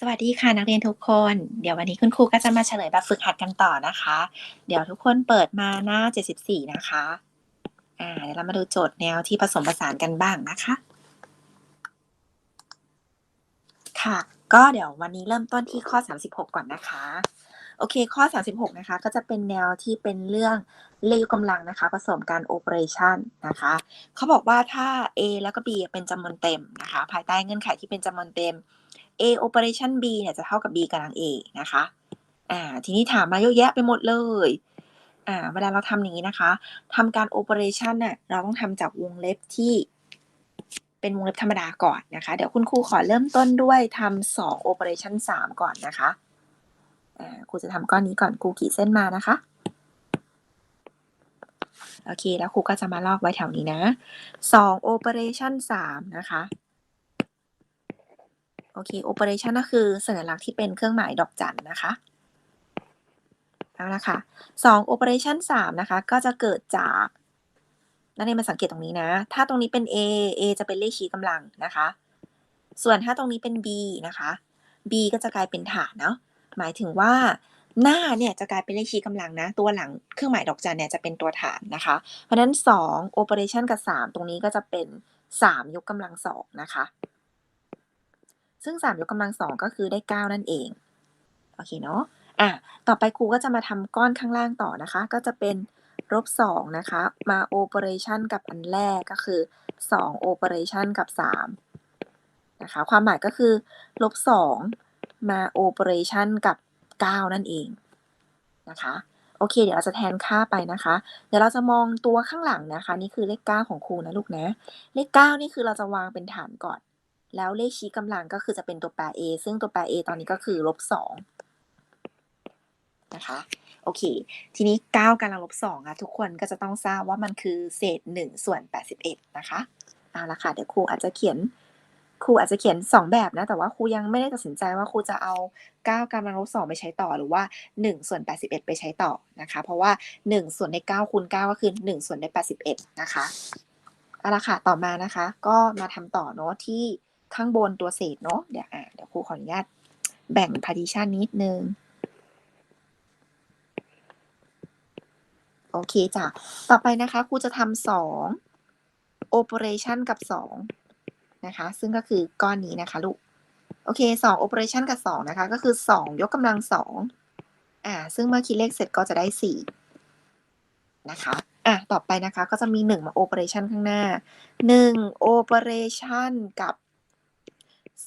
สวัสดีค่ะนักเรียนทุกคน เดี๋ยววันนี้คุณครูก็จะมาเฉลยแบบฝึกหัดกันต่อนะคะ เดี๋ยวทุกคนเปิดมาหน้า 74 นะคะอ่าเดี๋ยวเรามาดูโจทย์แนวที่ผสมผสานกันบ้างนะคะ ค่ะ ก็เดี๋ยววันนี้เริ่มต้นที่ข้อ 36 ก่อนนะคะ โอเค ข้อ 36 นะคะ ก็จะเป็นแนวที่เป็นเรื่องเลขยกกำลังนะคะ ผสมการโอเปอเรชันนะคะ เขาบอกว่าถ้า A แล้วก็ B เป็นจำนวนเต็มนะคะ ภายใต้เงื่อนไขที่เป็นจำนวนเต็ม A operation B เนี่ยจะเท่ากับ B กำลัง A นะคะ อ่า ทีนี้ถามมาเยอะแยะไปหมดเลย อ่า เวลาเราทำอย่างนี้นะคะ ทำการ operation น่ะ เราต้องทำจากวงเล็บที่ เป็นวงเล็บธรรมดาก่อนนะคะ เดี๋ยวคุณครูขอเริ่มต้นด้วยทำสอง operation สามก่อนนะคะ อ่า ครูจะทำก้อนนี้ก่อน ครูขีดเส้นมานะคะโอเค แล้วครูก็จะมาลอกไว้แถวนี้นะสอง operation สามนะคะ โอเค operation ก็คือสัญลักษณ์ที่เป็นเครื่องหมายดอกจันนะคะเอาละค่ะสอง operation สามนะคะ ก็จะเกิดจากนักเรียนมาสังเกตตรงนี้นะ ถ้าตรงนี้เป็น a a จะเป็นเลขชี้กำลังนะคะ ส่วนถ้าตรงนี้เป็น b นะคะ b ก็จะกลายเป็นฐานเนาะหมายถึงว่าหน้าเนี่ยจะกลายเป็นเลขชี้กำลังนะ ตัวหลังเครื่องหมายดอกจันเนี่ยจะเป็นตัวฐานนะคะ เพราะฉะนั้น 2 operation กับ 3 ตรงนี้ก็จะเป็น 3 ยกกำลังสองนะคะ ซึ่ง 3 ยกกำลังสองก็คือได้ 9 นั่นเอง โอเคเนาะอะต่อไปครูก็จะมาทำก้อนข้างล่างต่อนะคะ ก็จะเป็นลบ2นะคะ มา operation กับอันแรกก็คือ2 operation กับ3นะคะ ความหมายก็คือลบ2มา operation กับ 9 นั่นเองนะคะโอเค เดี๋ยวเราจะแทนค่าไปนะคะ เดี๋ยวเราจะมองตัวข้างหลังนะคะ นี่คือเลข 9 ของครูนะลูกนะ เลข 9 นี่คือเราจะวางเป็นฐานก่อน แล้วเลขชี้กำลังก็คือจะเป็นตัวแปร a ซึ่งตัวแปร a ตอนนี้ก็คือลบ2นะคะ โอเค ทีนี้ 9กำลังลบ2อะทุกคนก็จะต้องทราบว่ามันคือเศษ 1 ส่วน 81 นะคะเอาละค่ะ เดี๋ยวครูอาจจะเขียนครูอาจจะเขียน 2 แบบนะ แต่ว่าครูยังไม่ได้ตัดสินใจว่าครูจะเอา 9กำลังลบ2ไปใช้ต่อหรือว่า 1 ส่วน 81 ไปใช้ต่อนะคะ เพราะว่า 1 ส่วนใน9คูณ9ก็คือ 1 ส่วนใน81 นะคะเอาละค่ะ ต่อมานะคะ ก็มาทำต่อเนาะที่ ข้างบนตัวเศษเนาะเดี๋ยวอ่าเดี๋ยวครูขออนุญาตแบ่งพาร์ติชันนิดนึงโอเคจ้ะ ต่อไปนะคะครูจะทำสองโอเปอเรชันกับสองนะคะ ซึ่งก็คือก้อนนี้นะคะลูก โอเคสองโอเปอเรชันกับสองนะคะ ก็คือสองยกกำลังสองอ่า ซึ่งเมื่อคิดเลขเสร็จก็จะได้สี่นะคะ อะ ต่อไปนะคะก็จะมีหนึ่งมาโอเปอเรชันข้างหน้าหนึ่งโอเปอเรชันกับ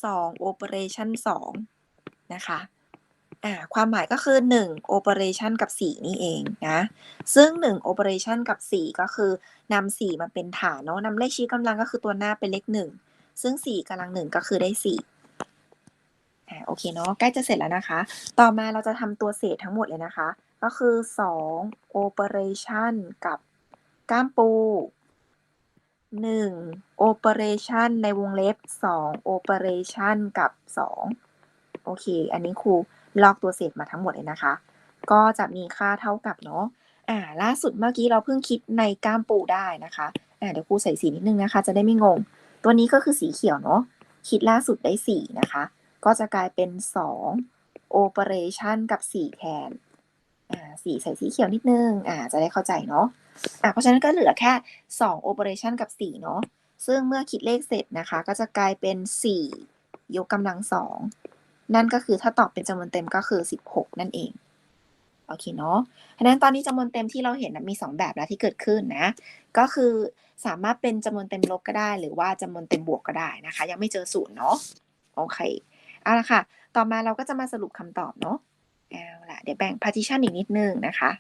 2 Operation 2 นะคะอ่าความหมายก็คือ 1 Operation กับ 4 นี่เองนะซึ่ง 1 Operation กับ 4 ก็คือนำ4มาเป็นฐานเนาะนำเลขชี้กำลังก็คือตัวหน้าเป็นเลข 1 ซึ่ง 4กำลัง 1 ก็คือได้ 4อ่าโอเคเนาะใกล้จะเสร็จแล้วนะคะ ต่อมาเราจะทำตัวเศษทั้งหมดเลยนะคะ ก็คือ 2 Operation กับก้ามปู 1 operation ในวงเล็บ2 operation กับ2โอเค อันนี้ครูลอกตัวเศษมาทั้งหมดเลยนะคะ ก็จะมีค่าเท่ากับเนาะอ่าล่าสุดเมื่อกี้เราเพิ่งคิดในก้ามปูได้นะคะอ่าเดี๋ยวครูใส่สีนิดนึงนะคะ จะได้ไม่งง ตัวนี้ก็คือสีเขียวเนาะคิดล่าสุดได้4นะคะ ก็จะกลายเป็น2 operation กับ4แทน อ่าสีใส่สีเขียวนิดนึงอ่าจะได้เข้าใจเนาะอ่าเพราะฉะนั้นก็เหลือแค่2 operation กับ 4 เนาะซึ่งเมื่อคิดเลขเสร็จนะคะ ก็จะกลายเป็น 4 ยกกำลัง 2 นั่นก็คือถ้าตอบเป็นจำนวนเต็มก็คือ 16 นั่นเองโอเคเนาะเพราะนั้นตอนนี้จำนวนเต็มที่เราเห็นมี 2 แบบแล้วที่เกิดขึ้นนะ ก็คือสามารถเป็นจำนวนเต็มลบก็ได้ หรือว่าจำนวนเต็มบวกก็ได้นะคะ ยังไม่เจอศูนย์เนาะโอเคเอาละค่ะ ต่อมาเราก็จะมาสรุปคำตอบเนาะ เอาละเดี๋ยวแบ่ง partition อีกนิดนึงนะคะ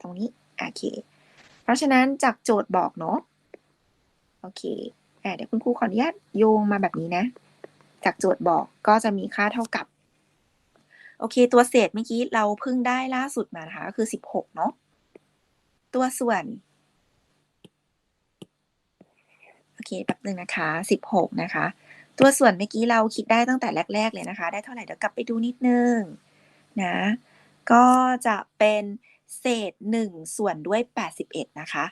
ตรงนี้ โอเค เพราะฉะนั้นจากโจทย์บอกเนาะ โอเคอ่าเดี๋ยวคุณครูขออนุญาตโยงมาแบบนี้นะ จากโจทย์บอกก็จะมีค่าเท่ากับ โอเค ตัวเศษเมื่อกี้เราเพิ่งได้ล่าสุดมานะคะ ก็คือ 16 เนาะ ตัวส่วน โอเค แป๊บนึงนะคะ 16 นะคะ ตัวส่วนเมื่อกี้เราคิดได้ตั้งแต่แรก ๆ เลยนะคะ ได้เท่าไหร่เดี๋ยวกลับไปดูนิดนึงนะ ก็จะเป็นเศษ 1 ส่วนด้วย 81 นะคะ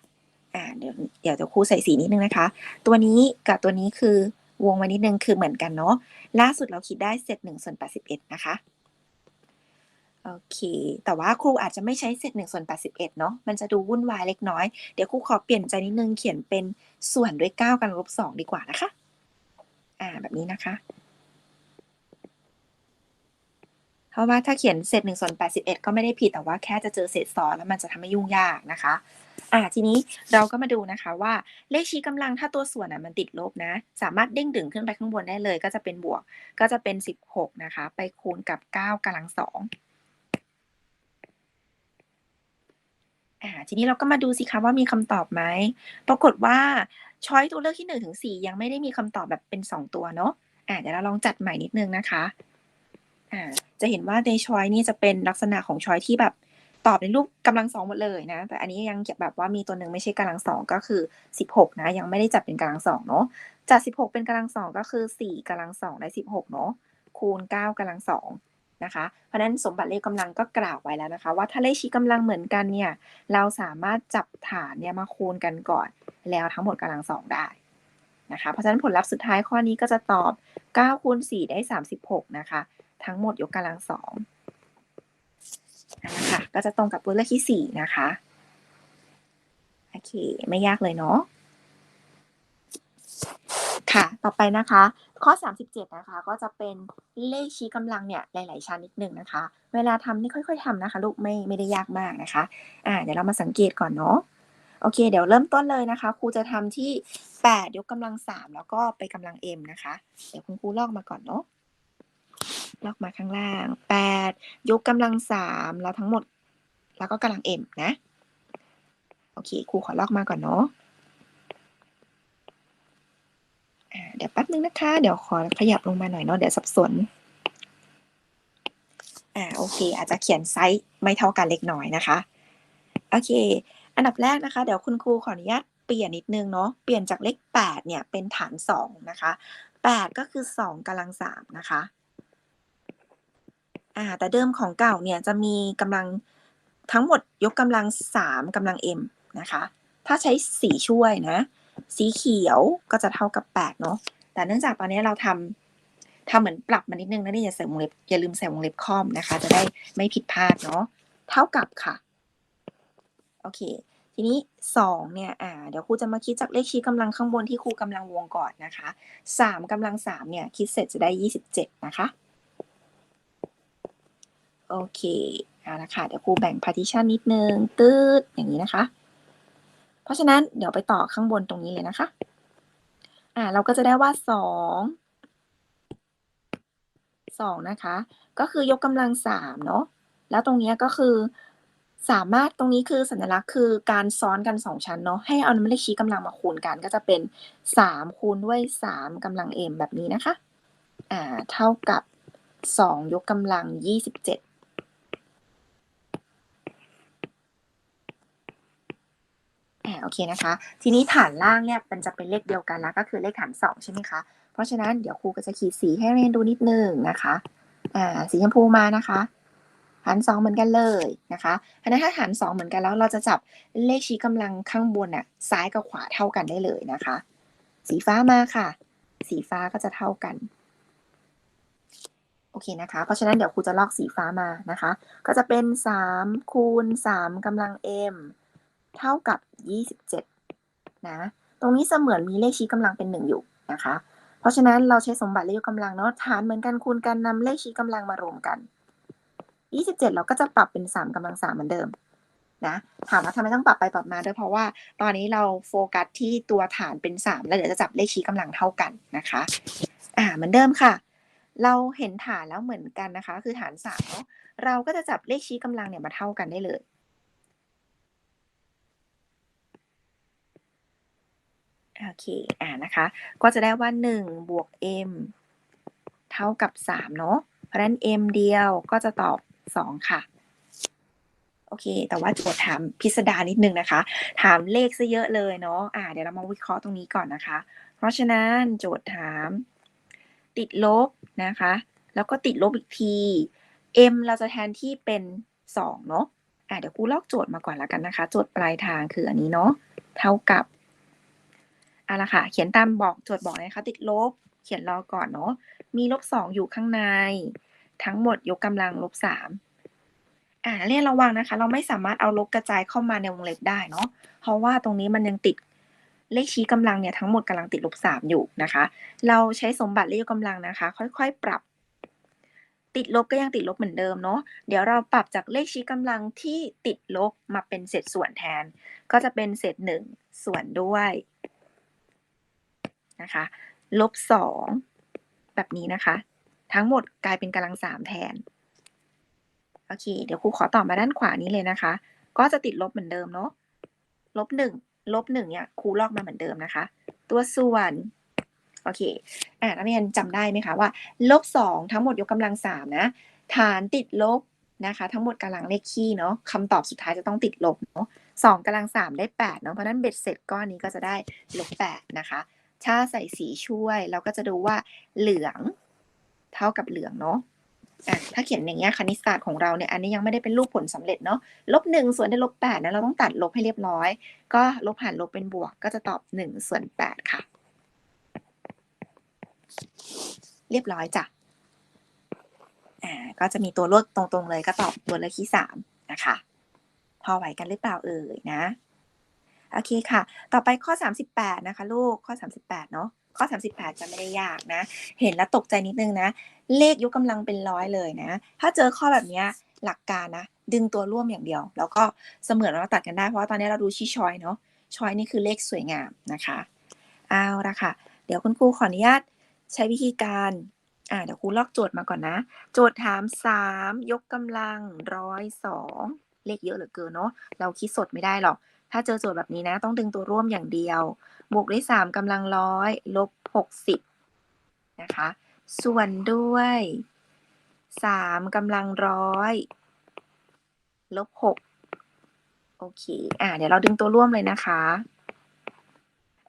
อ่าเดี๋ยวเดี๋ยวจะครูใส่สีนิดนึงนะคะ ตัวนี้กับตัวนี้คือวงไว้นิดนึงคือเหมือนกันเนาะล่าสุดเราคิดได้เศษ1ส่วน81 นะคะโอเค แต่ว่าครูอาจจะไม่ใช้เศษ1ส่วน81 เนาะ มันจะดูวุ่นวายเล็กน้อย เดี๋ยวครูขอเปลี่ยนใจนิดนึง เขียนเป็นส่วนด้วย 9กำลังลบ 2 ดีกว่านะคะ แบบนี้นะคะ เพราะว่าถ้าเขียนเศษ1ส่วน81ก็ไม่ได้ผิดแต่ว่าแค่จะเจอเศษซ้อนแล้วมันจะทำให้ยุ่งยากนะคะอ่าทีนี้เราก็มาดูนะคะว่าเลขชี้กำลังถ้าตัวส่วนอะมันติดลบนะ สามารถเด้งดึงขึ้นไปข้างบนได้เลย ก็จะเป็นบวกก็จะเป็น 16 นะคะ ไปคูณกับ 9กำลังสองอ่าทีนี้เราก็มาดูสิคะว่ามีคำตอบไหมปรากฏว่า ช้อยตัวเลือกที่1ถึง4ยังไม่ได้มีคำตอบแบบเป็น2ตัวเนาะอ่าเดี๋ยวเราลองจัดใหม่นิดนึงนะคะอ่าจะเห็นว่าในช้อยนี่จะเป็นลักษณะของช้อยที่แบบตอบในรูปกำลังสองหมดเลยนะ แต่อันนี้ยังแบบว่ามีตัวหนึ่งไม่ใช่กำลังสองก็คือ16นะ ยังไม่ได้จัดเป็นกำลังสองเนาะจัด16เป็นกำลังสองก็คือ4กำลังสองได้16เนาะคูณ9กำลังสอง นะคะ เพราะนั้นสมบัติเลขกำลังก็กล่าวไว้แล้วนะคะ ว่าถ้าเลขชี้กำลังเหมือนกันเนี่ยเราสามารถจับฐานเนี่ยมาคูณกันก่อน แล้วทั้งหมดกำลังสองได้นะคะเพราะฉะนั้นผลลัพธ์สุดท้ายข้อนี้ก็จะตอบ9คูณ4ได้ 36 นะคะ ทั้งหมดยกกำลังสองนะคะก็จะตรงกับตัวเลือกที่ 4 นะคะโอเค ไม่ยากเลยเนาะ ค่ะ ต่อไปนะคะ ข้อ 37 นะคะ ก็จะเป็นเลขชี้กำลังเนี่ยหลาย ๆ ชั้นนิดหนึ่งนะคะ เวลาทำนี่ค่อยๆทำนะคะ ลูกไม่ไม่ได้ยากมากนะคะ อ่าเดี๋ยวเรามาสังเกตก่อนเนาะโอเค เดี๋ยวเริ่มต้นเลยนะคะครูจะทำที่ 8 ยกกำลัง 3 แล้วก็ไปกำลัง m นะคะ เดี๋ยวคุณครูลอกมาก่อนเนาะลอกมาข้างล่าง 8 ยกกำลัง 3 แล้วทั้งหมด แล้วก็กำลัง m นะ โอเคครูขอลอกมาก่อนเนาะ อ่า เดี๋ยวแป๊บนึงนะคะ เดี๋ยวขอขยับลงมาหน่อยเนาะ เดี๋ยวสับสน อ่า โอเค อาจจะเขียนไซส์ไม่เท่ากันเล็กน้อยนะคะ โอเค อันดับแรกนะคะ เดี๋ยวคุณครูขออนุญาตเปลี่ยนนิดนึงเนาะ เปลี่ยนจากเลข8เนี่ยเป็นฐาน2นะคะ8ก็คือ2กำลัง3นะคะ อ่า แต่เดิมของเก่าเนี่ยจะมีกำลังทั้งหมดยกกำลัง3กำลัง m นะคะ ถ้าใช้สีช่วยนะ สีเขียวก็จะเท่ากับ8เนาะแต่เนื่องจากตอนนี้เราทำทำเหมือนปรับมานิดนึงนะนี่อย่าใส่วงเล็บอย่าลืมใส่วงเล็บคอมนะคะ จะได้ไม่ผิดพลาดเนาะเท่ากับค่ะโอเค ทีนี้ 2 เนี่ยอ่าเดี๋ยวครูจะมาคิดจากเลขชี้กำลังข้างบนที่ครูกำลังวงก่อนนะคะ 3กำลัง3เนี่ยคิดเสร็จจะได้ 27 นะคะ โอเคเอาละค่ะเดี๋ยวครูแบ่ง partition นิดนึงตืดอย่างนี้นะคะ เพราะฉะนั้นเดี๋ยวไปต่อข้างบนตรงนี้เลยนะคะ อ่าเราก็จะได้ว่า2 2นะคะ ก็คือยกกำลัง3เนาะแล้วตรงนี้ก็คือสามารถตรงนี้คือสัญลักษณ์คือการซ้อนกัน 2 ชั้นเนาะให้เอาเลขชี้กำลังมาคูณกันก็จะเป็น 3 คูณด้วย 3กำลัง m แบบนี้นะคะ อ่า เท่ากับ 2 ยกกำลัง 27 อ่าโอเคนะคะ ทีนี้ฐานล่างเนี่ยมันจะเป็นเลขเดียวกันแล้วก็คือเลขฐาน2ใช่ไหมคะ เพราะฉะนั้นเดี๋ยวครูก็จะขีดสีให้เรียนดูนิดนึงนะคะ อ่าสีชมพูมานะคะฐาน2เหมือนกันเลยนะคะอันนั้นถ้าฐาน2เหมือนกันแล้ว เราจะจับเลขชี้กำลังข้างบนน่ะซ้ายกับขวาเท่ากันได้เลยนะคะ สีฟ้ามาค่ะ สีฟ้าก็จะเท่ากันโอเคนะคะ เพราะฉะนั้นเดี๋ยวครูจะลอกสีฟ้ามานะคะ ก็จะเป็น3คูณ3กำลัง m เท่ากับ 27 นะ ตรงนี้เสมือนมีเลขชี้กำลังเป็น1อยู่นะคะ เพราะฉะนั้นเราใช้สมบัติเลขกกำลังเนาะฐานเหมือนกันคูณกันนำเลขชี้กำลังมารวมกัน 27 เราก็จะปรับเป็น 3กำลัง3เหมือนเดิมนะถามว่าทำไมต้องปรับไปปรับมาด้วยเพราะว่าตอนนี้เราโฟกัสที่ตัวฐานเป็น 3 แล้วเดี๋ยวจะจับเลขชี้กำลังเท่ากันนะคะอ่าเหมือนเดิมค่ะ เราเห็นฐานแล้วเหมือนกันนะคะ คือฐาน3เนาะเราก็จะจับเลขชี้กำลังเนี่ยมาเท่ากันได้เลย โอเค อ่านะคะ ก็จะได้ว่า 1 บวก m เท่ากับ 3 เนาะ เพราะนั้น m เดียวก็จะตอบ 2 ค่ะ โอเค แต่ว่าโจทย์ถามพิสดารนิดนึงนะคะ ถามเลขซะเยอะเลยเนาะ อ่า เดี๋ยวเรามาวิเคราะห์ตรงนี้ก่อนนะคะ เพราะฉะนั้นโจทย์ถาม ติดลบนะคะ แล้วก็ติดลบอีกที m เราจะแทนที่เป็น 2 เนาะ อ่าเดี๋ยวครูลอกโจทย์มาก่อนแล้วกันนะคะ โจทย์ปลายทางคืออันนี้เนาะ เท่ากับ เอาละค่ะ เขียนตามบอกโจทย์บอกเลยนะคะติดลบ เขียนรอก่อนเนาะ มีลบสองอยู่ข้างใน ทั้งหมดยกกำลังลบสามอ่าเรียนระวังนะคะ เราไม่สามารถเอาลบกระจายเข้ามาในวงเล็บได้เนาะ เพราะว่าตรงนี้มันยังติดเลขชี้กำลังเนี่ยทั้งหมดกำลังติดลบสามอยู่นะคะ เราใช้สมบัติเลขยกกำลังนะคะ ค่อยๆ ปรับ ติดลบก็ยังติดลบเหมือนเดิมเนาะ เดี๋ยวเราปรับจากเลขชี้กำลังที่ติดลบมาเป็นเศษส่วนแทน ก็จะเป็นเศษหนึ่งส่วนด้วย นะคะลบสองแบบนี้นะคะ ทั้งหมดกลายเป็นกำลังสามแทน โอเค เดี๋ยวครูขอต่อมาด้านขวานี้เลยนะคะ ก็จะติดลบเหมือนเดิมเนาะลบหนึ่งลบหนึ่งเนี่ยครูลอกมาเหมือนเดิมนะคะ ตัวส่วนโอเคอ่านักเรียนจำได้ไหมคะว่าลบสองทั้งหมดยกกำลังสามนะ ฐานติดลบนะคะ ทั้งหมดกำลังเลขคี่เนาะคำตอบสุดท้ายจะต้องติดลบเนาะสองกำลังสามได้แปดเนาะเพราะฉะนั้นเบ็ดเสร็จก้อนนี้ก็จะได้ลบแปดนะคะ ถ้าใส่สีช่วย เราก็จะดูว่าเหลืองเท่ากับเหลืองเนาะอะถ้าเขียนอย่างเงี้ยคณิตศาสตร์ของเราเนี่ยอันนี้ยังไม่ได้เป็นรูปผลสำเร็จเนาะลบหนึ่งส่วนได้ลบแปดนะเราต้องตัดลบให้เรียบร้อย ก็ลบหารลบเป็นบวก ก็จะตอบหนึ่งส่วนแปดค่ะ เรียบร้อยจ้ะอ่าก็จะมีตัวเลือกตรงๆเลยก็ตอบตัวเลือกที่สามนะคะ พอไหวกันหรือเปล่าเอ่ยนะ โอเคค่ะ ต่อไปข้อ 38 นะคะ ลูกข้อ 38 เนาะข้อ 38 จะไม่ได้ยากนะ เห็นแล้วตกใจนิดนึงนะ เลขยกกำลังเป็นร้อยเลยนะ ถ้าเจอข้อแบบเนี้ยหลักการนะ ดึงตัวร่วมอย่างเดียว แล้วก็เสมือนเราตัดกันได้ เพราะว่าตอนนี้เราดูชี้ชอยเนาะชอยนี่คือเลขสวยงามนะคะเอาละค่ะ เดี๋ยวคุณครูขออนุญาตใช้วิธีการอ่าเดี๋ยวครูลอกโจทย์มาก่อนนะ โจทย์ถาม3ยกกำลังร้อยสองเลขเยอะเหลือเกินเนาะเราคิดสดไม่ได้หรอก ถ้าเจอโจทย์แบบนี้นะ ต้องดึงตัวร่วมอย่างเดียว บวกด้วยสามกำลังร้อย ลบหกสิบนะคะ ส่วนด้วยสามกำลังร้อยลบหกโอเค อ่า เดี๋ยวเราดึงตัวร่วมเลยนะคะ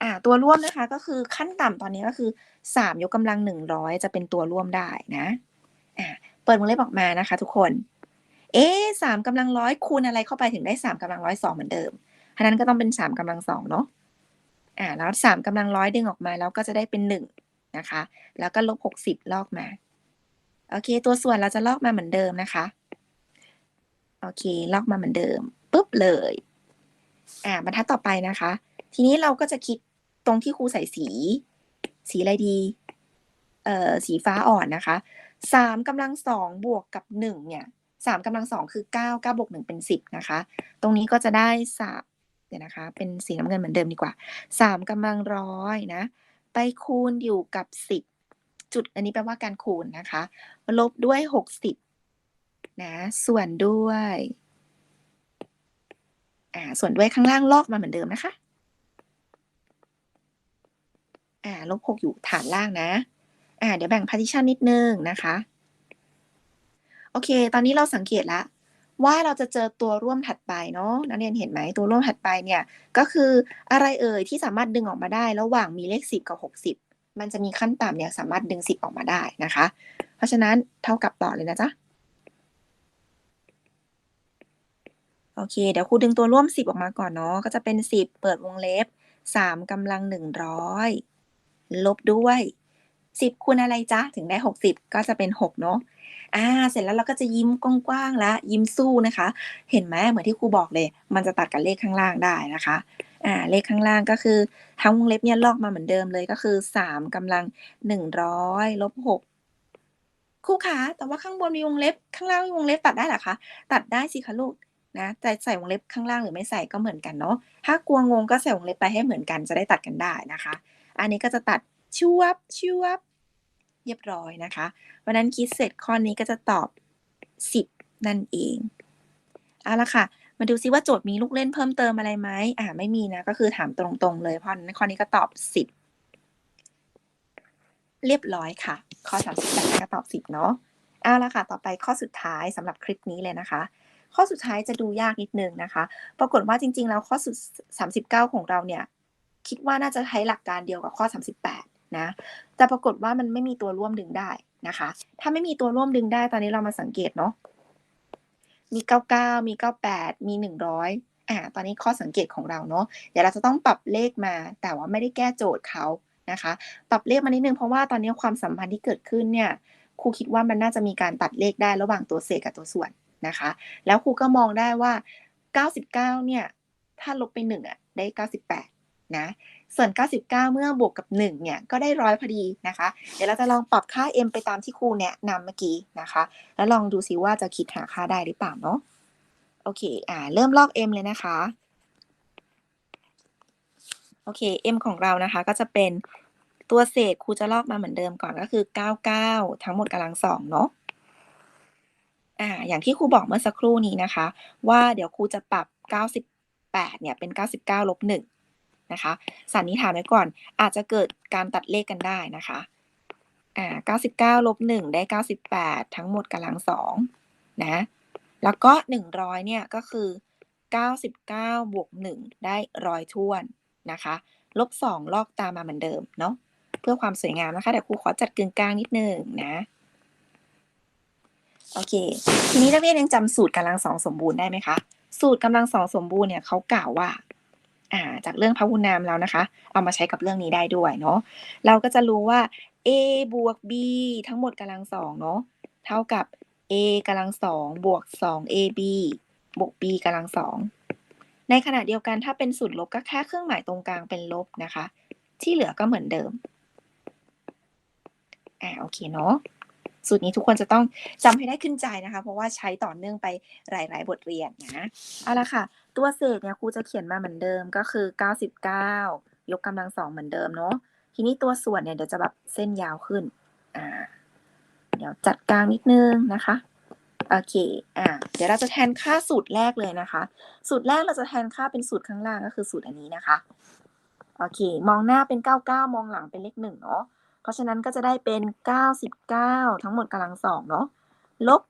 อ่า ตัวร่วมนะคะก็คือขั้นต่ำตอนนี้ก็คือสามยกกำลังหนึ่งร้อยจะเป็นตัวร่วมได้นะ อ่า เปิดวงเล็บออกมานะคะ ทุกคนเอ๊สามกำลังร้อยคูณอะไรเข้าไปถึงได้สามกำลังร้อยสองเหมือนเดิม อันนั้นก็ต้องเป็นสามกำลังสองเนาะอ่าแล้วสามกำลังร้อยดึงออกมาแล้วก็จะได้เป็นหนึ่งนะคะ แล้วก็ลบหกสิบลอกมา โอเค ตัวส่วนเราจะลอกมาเหมือนเดิมนะคะ โอเค ลอกมาเหมือนเดิมปุ๊บเลยอ่าบรรทัดต่อไปนะคะ ทีนี้เราก็จะคิดตรงที่ครูใส่สี สีอะไรดี เอ่อ สีฟ้าอ่อนนะคะสามกำลังสองบวกกับหนึ่งเนี่ยสามกำลังสองคือเก้าเก้าบวกหนึ่งเป็นสิบนะคะ ตรงนี้ก็จะได้สาม เดี๋ยวนะคะ เป็นสีน้ำเงินเหมือนเดิมดีกว่าสามกำลังร้อยนะ ไปคูณอยู่กับสิบจุดอันนี้แปลว่าการคูณนะคะ ลบด้วยหกสิบนะ ส่วนด้วยอ่าส่วนด้วยข้างล่างลอกมาเหมือนเดิมนะคะอ่าลบหกอยู่ฐานล่างนะอ่าเดี๋ยวแบ่ง partition นิดนึงนะคะ โอเค ตอนนี้เราสังเกตแล้ว ว่าเราจะเจอตัวร่วมถัดไปเนาะนักเรียนเห็นไหมตัวร่วมถัดไปเนี่ยก็คืออะไรเอ่ยที่สามารถดึงออกมาได้ ระหว่างมีเลขสิบกับหกสิบมันจะมีขั้นต่ำเนี่ยสามารถดึงสิบออกมาได้นะคะ เพราะฉะนั้นเท่ากับต่อเลยนะจ๊ะโอเค เดี๋ยวครูดึงตัวร่วมสิบออกมาก่อนเนาะก็จะเป็นสิบเปิดวงเล็บสามกำลังหนึ่งร้อยลบด้วยสิบคูณอะไรจ๊ะ ถึงได้หกสิบก็จะเป็นหกเนาะ อ่า เสร็จแล้วเราก็จะยิ้มกว้างๆแล้วยิ้มสู้นะคะ เห็นไหมเหมือนที่ครูบอกเลย มันจะตัดกับเลขข้างล่างได้นะคะ อ่า เลขข้างล่างก็คือทั้งวงเล็บเนี่ยลอกมาเหมือนเดิมเลยก็คือสามกำลังหนึ่งร้อยลบหกครูคะแต่ว่าข้างบนมีวงเล็บ ข้างล่างมีวงเล็บตัดได้หรอคะตัดได้สิคะลูกนะแต่ใส่วงเล็บข้างล่างหรือไม่ใส่ก็เหมือนกันเนาะถ้ากลัวงงก็ใส่วงเล็บไปให้เหมือนกันจะได้ตัดกันได้นะคะ อันนี้ก็จะตัดชวบชวบ เรียบร้อยนะคะวันนั้นคิดเสร็จข้อนี้ก็จะตอบ 10 นั่นเองเอาละค่ะ มาดูซิว่าโจทย์มีลูกเล่นเพิ่มเติมอะไรไหมอ่าไม่มีนะ ก็คือถามตรงๆเลยเพราะนั้นข้อนี้ก็ตอบ 10 เรียบร้อยค่ะ ข้อ38ก็ตอบ 10 เนาะเอาละค่ะ ต่อไปข้อสุดท้ายสำหรับคลิปนี้เลยนะคะข้อสุดท้ายจะดูยากนิดนึงนะคะ ปรากฏว่าจริง ๆ แล้วข้อสุด39 ของเราเนี่ย คิดว่าน่าจะใช้หลักการเดียวกับข้อ 38 นะ แต่ปรากฏว่ามันไม่มีตัวร่วมดึงได้นะคะ ถ้าไม่มีตัวร่วมดึงได้ตอนนี้เรามาสังเกตเนาะ มี 99 มี 98 มี 100 อ่า ตอนนี้ข้อสังเกตของเราเนาะ เดี๋ยวเราจะต้องปรับเลขมา แต่ว่าไม่ได้แก้โจทย์เขานะคะ ปรับเลขมานิดนึงเพราะว่าตอนนี้ความสัมพันธ์ที่เกิดขึ้นเนี่ย ครูคิดว่ามันน่าจะมีการตัดเลขได้ระหว่างตัวเศษกับตัวส่วนนะคะ แล้วครูก็มองได้ว่า 99 เนี่ย ถ้าลบไป1อะได้ 98 นะ ส่วน 99 เมื่อบวกกับ 1 เนี่ย ก็ได้ร้อยพอดีนะคะ เดี๋ยวเราจะลองปรับค่า m ไปตามที่ครูแนะนำเมื่อกี้นะคะ แล้วลองดูซิว่าจะคิดหาค่าได้หรือเปล่าเนาะ โอเค อ่า เริ่มลอก m เลยนะคะ โอเค m ของเรานะคะ ก็จะเป็นตัวเศษครูจะลอกมาเหมือนเดิมก่อนก็คือ 99 ทั้งหมดกำลังสองเนาะอ่าอย่างที่ครูบอกเมื่อสักครู่นี้นะคะ ว่าเดี๋ยวครูจะปรับ 98 เนี่ยเป็น 99ลบ1 นะคะสันนิษฐานไว้ก่อนอาจจะเกิดการตัดเลขกันได้นะคะอ่า99ลบ1ได้ 98 ทั้งหมดกำลังสองนะแล้วก็ 100เนี่ยก็คือ 99 บวก 1 ได้ร้อยถ้วนนะคะลบ 2 ลอกตามมาเหมือนเดิมเนาะเพื่อความสวยงามนะคะเดี๋ยวครูขอจัดกึ่งกลางนิดนึงนะโอเค ทีนี้นักเรียนยังจำสูตรกำลังสองสมบูรณ์ได้ไหมคะ สูตรกำลังสองสมบูรณ์เนี่ยเขากล่าวว่า อ่าจากเรื่องพหุนามแล้วนะคะ เอามาใช้กับเรื่องนี้ได้ด้วยเนาะเราก็จะรู้ว่า a บวก b ทั้งหมดกำลังสองเนาะเท่ากับ a กำลังสองบวก2 ab บวก b กำลังสองในขณะเดียวกันถ้าเป็นสูตรลบก็แค่เครื่องหมายตรงกลางเป็นลบนะคะ ที่เหลือก็เหมือนเดิมอ่าโอเคเนาะ สูตรนี้ทุกคนจะต้องจำให้ได้ขึ้นใจนะคะ เพราะว่าใช้ต่อเนื่องไปหลาย ๆ บทเรียนนะเอาละค่ะ ตัวเศษเนี่ยครูจะเขียนมาเหมือนเดิมก็คือ 99 ยกกำลังสองเหมือนเดิมเนาะทีนี้ตัวส่วนเนี่ยเดี๋ยวจะแบบเส้นยาวขึ้นอ่าเดี๋ยวจัดกลางนิดนึงนะคะโอเค อ่า เดี๋ยวเราจะแทนค่าสูตรแรกเลยนะคะ สูตรแรกเราจะแทนค่าเป็นสูตรข้างล่างก็คือสูตรอันนี้นะคะ โอเค มองหน้าเป็น 99 มองหลังเป็นเลขหนึ่งเนาะ เพราะฉะนั้นก็จะได้เป็น 99 ทั้งหมดกำลังสองเนาะลบ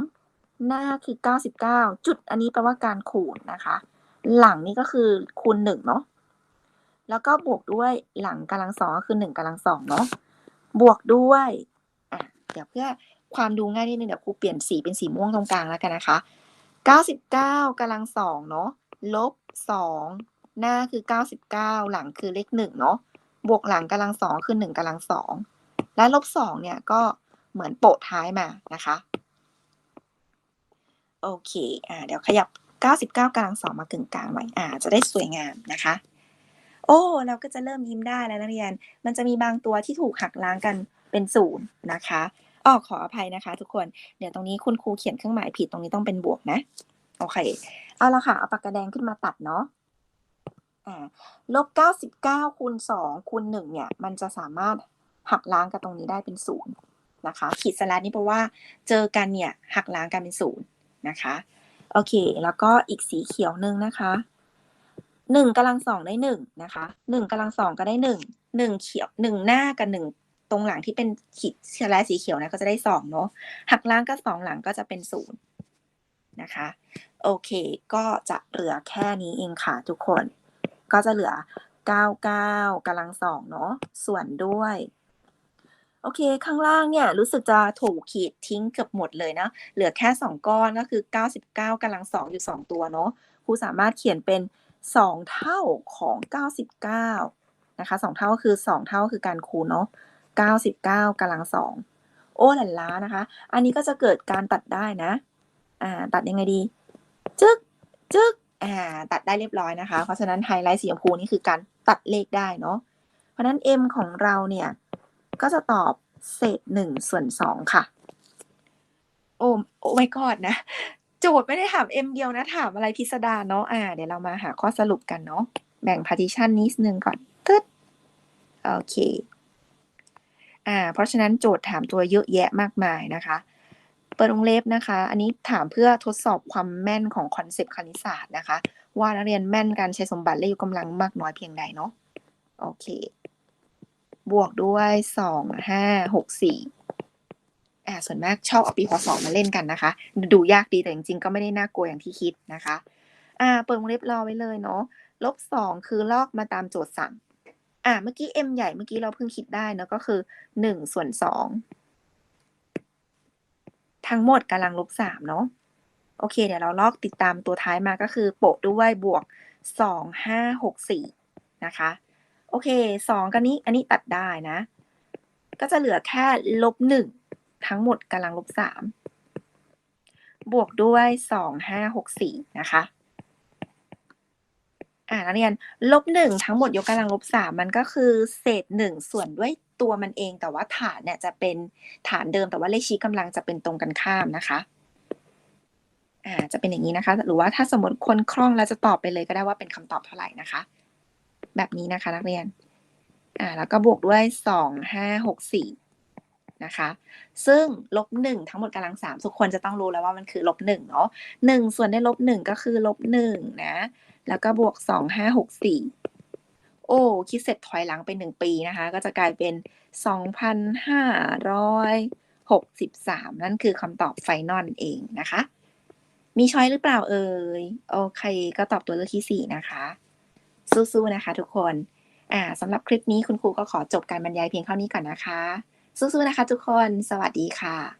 2 หน้าคือ 99 จุดอันนี้แปลว่าการคูณนะคะ หลังนี่ก็คือคูณ1เนาะแล้วก็บวกด้วยหลังกำลังสองก็คือ1กำลังสองเนาะบวกด้วยอะเดี๋ยวเพื่อความดูง่ายนิดนึงเดี๋ยวครูเปลี่ยนสีเป็นสีม่วงตรงกลางแล้วกันนะคะ 99กำลังสองเนาะลบ 2 หน้าคือ 99 หลังคือเลขหนึ่งเนาะ บวกหลังกำลังสองคือหนึ่งกำลังสองและลบสองเนี่ยก็เหมือนโปะท้ายมานะคะ โอเคอ่าเดี๋ยวขยับ 99กำลังสองมากึ่งกลางไว้อ่าจะได้สวยงามนะคะ โอ้ เราก็จะเริ่มยิ้มได้แล้วนักเรียน มันจะมีบางตัวที่ถูกหักล้างกันเป็นศูนย์นะคะอ๋อขออภัยนะคะ ทุกคน เดี๋ยวตรงนี้คุณครูเขียนเครื่องหมายผิดตรงนี้ต้องเป็นบวกนะ โอเค เอาละค่ะ เอาปากกาแดงขึ้นมาตัดเนาะ อ่าลบ99คูณ2คูณ1เนี่ย มันจะสามารถหักล้างกับตรงนี้ได้เป็นศูนย์นะคะ ขีดสลัดนี่แปลว่าเจอกันเนี่ย หักล้างกันเป็นศูนย์นะคะ โอเค แล้วก็อีกสีเขียวหนึ่งนะคะหนึ่งกำลังสองได้หนึ่งนะคะหนึ่งกำลังสองก็ได้หนึ่งหนึ่งเขียวหนึ่งหน้ากับหนึ่งตรงหลังที่เป็นขีดสลัดสีเขียวนะก็จะได้สองเนาะหักล้างกับสองหลังก็จะเป็นศูนย์นะคะ โอเค ก็จะเหลือแค่นี้เองค่ะทุกคน ก็จะเหลือ 99กำลังสองเนาะส่วนด้วย โอเค ข้างล่างเนี่ย รู้สึกจะถูกขีดทิ้งเกือบหมดเลยนะ เหลือแค่ 2 ก้อนก็คือ 99กำลังสองอยู่ 2 ตัวเนาะครูสามารถเขียนเป็น 2 เท่าของ 99 นะคะ 2 เท่าก็คือ 2 เท่าคือการคูณเนาะ99กำลังสองโอ้หลันล้านะคะ อันนี้ก็จะเกิดการตัดได้นะ อ่า ตัดยังไงดี จึ๊ก จึ๊ก อ่าตัดได้เรียบร้อยนะคะ เพราะฉะนั้นไฮไลท์สีชมพูนี่คือการตัดเลขได้เนาะเพราะนั้น m ของเราเนี่ย ก็จะตอบเศษหนึ่งส่วนสองค่ะ โอ้โอ้ไม่กอดนะ โจทย์ไม่ได้ถาม m เดียวนะ ถามอะไรพิสดารเนาะอ่า เดี๋ยวเรามาหาข้อสรุปกันเนาะแบ่ง partition นิดนึงก่อนตึ๊ดโอเคอ่าเพราะฉะนั้นโจทย์ถามตัวเยอะแยะมากมายนะคะ ปิดวงเล็บนะคะ อันนี้ถามเพื่อทดสอบความแม่นของคอนเซปต์คณิตศาสตร์นะคะ ว่านักเรียนแม่นการใช้สมบัติและยกกำลังมากน้อยเพียงใดเนาะโอเค บวกด้วยสองห้าหกสี่อ่าส่วนมากชอบเอาปีพศมาเล่นกันนะคะ ดูยากดีแต่จริงๆก็ไม่ได้น่ากลัวอย่างที่คิดนะคะ อ่า เปิดวงเล็บรอไว้เลยเนาะลบสองคือลอกมาตามโจทย์สั่ง อ่า เมื่อกี้ m ใหญ่เมื่อกี้เราเพิ่งคิดได้เนอะก็คือหนึ่งส่วนสอง ทั้งหมดกำลังลบสามเนาะโอเค เดี๋ยวเราลอกติดตามตัวท้ายมาก็คือ โปะด้วยบวกสองห้าหกสี่นะคะ โอเคสองกันนี้อันนี้ตัดได้นะ ก็จะเหลือแค่ลบหนึ่งทั้งหมดกำลังลบสามบวกด้วยสองห้าหกสี่นะคะอ่านักเรียนลบหนึ่งทั้งหมดยกกำลังลบสามมันก็คือเศษหนึ่งส่วนด้วย ตัวมันเอง แต่ว่าฐานเนี่ยจะเป็นฐานเดิมแต่ว่าเลขชี้กำลังจะเป็นตรงกันข้ามนะคะอ่าจะเป็นอย่างนี้นะคะ หรือว่าถ้าสมมติคนคล่องแล้วจะตอบไปเลยก็ได้ว่าเป็นคำตอบเท่าไหร่นะคะ แบบนี้นะคะ นักเรียนอ่าแล้วก็บวกด้วยสองห้าหกสี่นะคะ ซึ่งลบหนึ่งทั้งหมดกำลังสามทุกคนจะต้องรู้แล้วว่ามันคือลบหนึ่งเนาะหนึ่งส่วนได้ลบหนึ่งก็คือลบหนึ่งนะ แล้วก็บวกสองห้าหกสี่ โอ้คิดเสร็จถอยหลังไปหนึ่งปีนะคะ ก็จะกลายเป็นสองพันห้าร้อยหกสิบสามนั่นคือคำตอบไฟนอลเองนะคะ มีช้อยหรือเปล่าเอ่ยโอเค ก็ตอบตัวเลือกที่สี่นะคะ สู้ๆนะคะทุกคนอ่าสำหรับคลิปนี้คุณครูก็ขอจบการบรรยายเพียงเท่านี้ก่อนนะคะ สู้ๆนะคะทุกคน สวัสดีค่ะ